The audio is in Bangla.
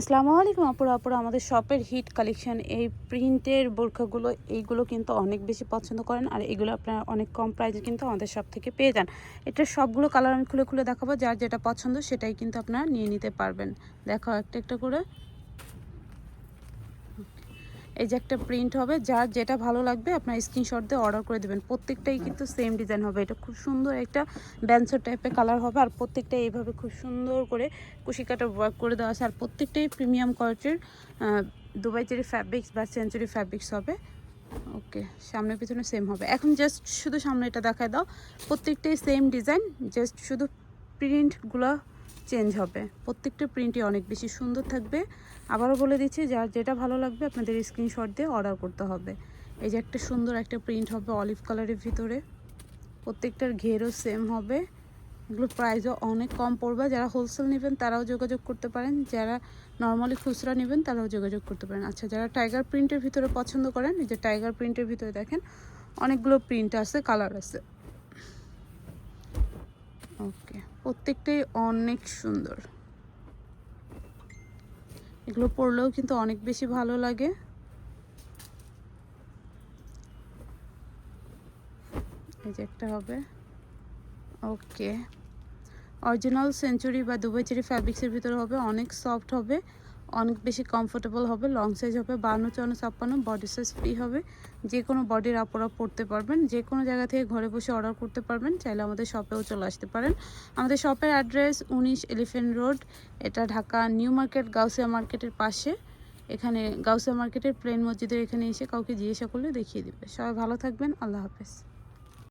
আসসালামু আলাইকুম আপুরা আপুরা, আমাদের শপের হিট কালেকশন, এই প্রিন্টের বোরখাগুলো, এইগুলো কিন্তু অনেক বেশি পছন্দ করেন আর এগুলো আপনারা অনেক কম প্রাইসে কিন্তু আমাদের শপ থেকে পেয়ে যান। এটা সবগুলো কালার আমি খুলে খুলে দেখাবো, যার যেটা পছন্দ সেটাই কিন্তু আপনারা নিয়ে নিতে পারবেন। দেখাও একটা একটা করে। এই যে একটা প্রিন্ট হবে, যার যেটা ভালো লাগবে আপনার স্ক্রিনশট দিয়ে অর্ডার করে দেবেন। প্রত্যেকটাই কিন্তু সেম ডিজাইন হবে। এটা খুব সুন্দর একটা ব্যান্সার টাইপের কালার হবে, আর প্রত্যেকটাই এইভাবে খুব সুন্দর করে কুশি কাটা ওয়ার্ক করে দেওয়া আছে। আর প্রত্যেকটাই প্রিমিয়াম কোয়ালিটির দুবাই চেরি ফ্যাব্রিক্স বা সেঞ্চুরি ফ্যাব্রিক্স হবে। ওকে সামনে পিছনে সেম হবে। এখন জাস্ট শুধু সামনে এটা দেখায় দাও। প্রত্যেকটাই সেম ডিজাইন জাস্ট শুধু প্রিন্টগুলো চেঞ্জ হবে। প্রত্যেকটা প্রিন্টই অনেক বেশি সুন্দর থাকবে। আবারও বলে দিচ্ছি, যার যেটা ভালো লাগবে আপনাদের স্ক্রিনশট দিয়ে অর্ডার করতে হবে। এই যে একটা সুন্দর একটা প্রিন্ট হবে অলিভ কালারের ভিতরে। প্রত্যেকটার ঘেরও সেম হবে। এগুলো প্রাইসও অনেক কম পড়বে। যারা হোলসেল নেবেন, তারাও যোগাযোগ করতে পারেন। যারা নর্মালি খুচরা নেবেন, তারাও যোগাযোগ করতে পারেন। আচ্ছা যারা টাইগার প্রিন্টের ভিতরে পছন্দ করেন, এই যে টাইগার প্রিন্টের ভিতরে দেখেন, অনেকগুলো প্রিন্ট আছে কালার আছে। ওকে প্রত্যেকটাই অনেক সুন্দর। এগুলো পড়লেও কিন্তু অনেক বেশি ভালো লাগে। এই যে একটা হবে। ওকে অরিজিনাল সেঞ্চুরি বা দুবাই চেরি ফ্যাব্রিক্সের ভিতরে হবে, অনেক সফট হবে। অনেক বেশি কমফোর্টেবল হবে লং সাইজ হবে, বান্ন, চুয়ান্ন, ছাপ্পান্ন বডি সাইজ ফ্রি হবে। যে কোনো বডির আপনারা পড়তে পারবেন, যে কোনো জায়গা থেকে ঘরে বসে অর্ডার করতে পারবেন, চাইলে আমাদের শপেও চলে আসতে পারেন। আমাদের শপের অ্যাড্রেস উনিশ এলিফেন্ট রোড এটা ঢাকা নিউ মার্কেট গাউসিয়া মার্কেটের পাশে। এখানে গাউসিয়া মার্কেটের প্লেন মসজিদের এখানে এসে কাউকে জিজ্ঞাসা করলে দেখিয়ে দেবে। সবাই ভালো থাকবেন, আল্লাহ হাফেজ।